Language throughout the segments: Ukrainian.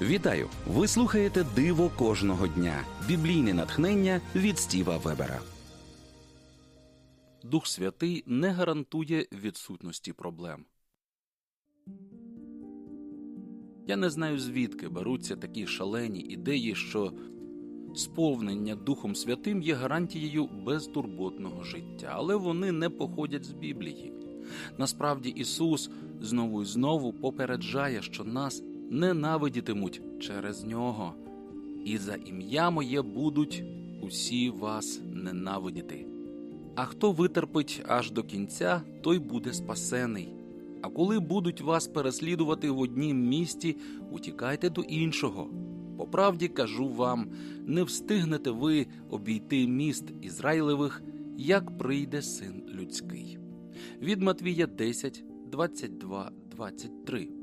Вітаю! Ви слухаєте Диво кожного дня. Біблійне натхнення від Стіва Вебера. Дух Святий не гарантує відсутності проблем. Я не знаю, звідки беруться такі шалені ідеї, що сповнення Духом Святим є гарантією безтурботного життя, але вони не походять з Біблії. Насправді Ісус знову і знову попереджає, що нас ненавидітимуть через нього, і за ім'я моє будуть усі вас ненавидіти. А хто витерпить аж до кінця, той буде спасений. А коли будуть вас переслідувати в однім місті, утікайте до іншого. По правді кажу вам, не встигнете ви обійти міст Ізраїлевих, як прийде син людський. Від Матвія 10, 22, 23.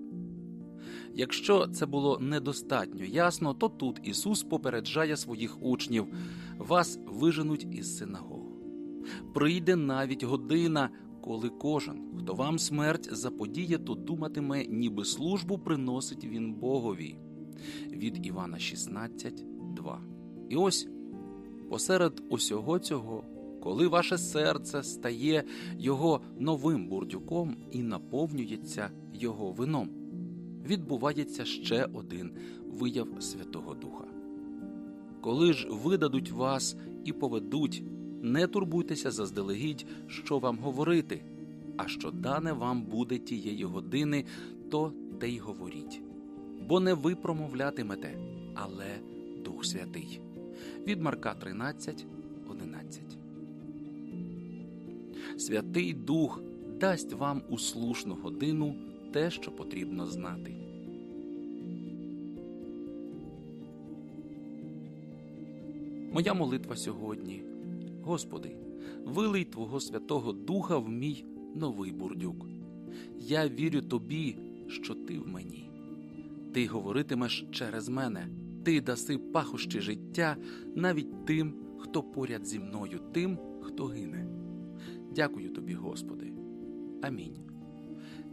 Якщо це було недостатньо ясно, то тут Ісус попереджає своїх учнів вас виженуть із синагог. Прийде навіть година, коли кожен, хто вам смерть заподіє, то думатиме, ніби службу приносить він Богові. Від Івана 16, 2. І ось посеред усього цього, коли ваше серце стає його новим бурдюком і наповнюється його вином, відбувається ще один вияв Святого Духа. Коли ж видадуть вас і поведуть, не турбуйтеся заздалегідь, що вам говорити, а що дане вам буде тієї години, то те й говоріть. Бо не ви промовлятимете, але Дух Святий. Від Марка 13, 11. Святий Дух дасть вам у слушну годину те, що потрібно знати. Моя молитва сьогодні. Господи, вилий Твого Святого Духа в мій новий бурдюк. Я вірю Тобі, що Ти в мені. Ти говоритимеш через мене, ти даси пахощі життя навіть тим, хто поряд зі мною, тим, хто гине. Дякую тобі, Господи. Амінь.